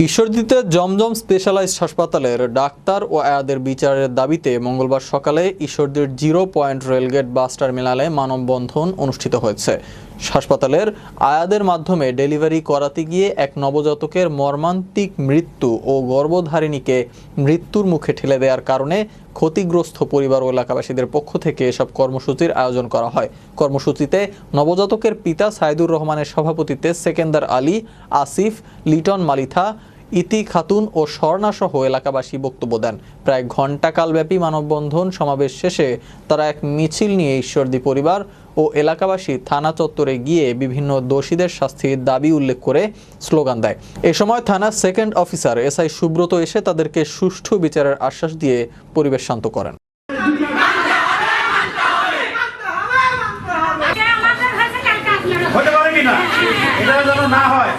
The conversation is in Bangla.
ঈশ্বরদীতে জমজম স্পেশালাইজড হাসপাতালের ডাক্তার ও আয়াদের বিচারের দাবিতে মঙ্গলবার সকালে ঈশ্বরদীর zero point rail gate bus টার্মিনালে মানববন্ধন অনুষ্ঠিত হয়েছে। হাসপাতালের আয়াদের মাধ্যমে ডেলিভারি করাতে গিয়ে এক নবজাতকের মর্মান্তিক মৃত্যু ও গর্ভধারিণীকে মৃত্যুর মুখে ঠেলে দেওয়ার কারণে ক্ষতিগ্রস্ত পরিবার ও এলাকাবাসীদের পক্ষ থেকে এসব কর্মসূচির আয়োজন করা হয়। কর্মসূচিতে নবজাতকের পিতা সাইদুর রহমানের সভাপতিত্বে সেকেন্দার আলী, আসিফ, লিটন মালিথা, ইতি খাতুন ও স্বর্ণাসহ এলাকাবাসী বক্তব্য দেন। প্রায় ঘণ্টাকালব্যাপী মানববন্ধন সমাবেশ শেষে তারা এক মিছিল নিয়ে ঈশ্বরদী পরিবার ও এলাকাবাসী থানা চত্বরে গিয়ে বিভিন্ন দোষীদের শাস্তির দাবি উল্লেখ করে স্লোগান দেয়। এ সময় থানার সেকেন্ড অফিসার এসআই সুব্রত এসে তাদেরকে সুষ্ঠু বিচারের আশ্বাস দিয়ে পরিবেশ শান্ত করেন। হতে পারে কিনা এটা যেন না হয়।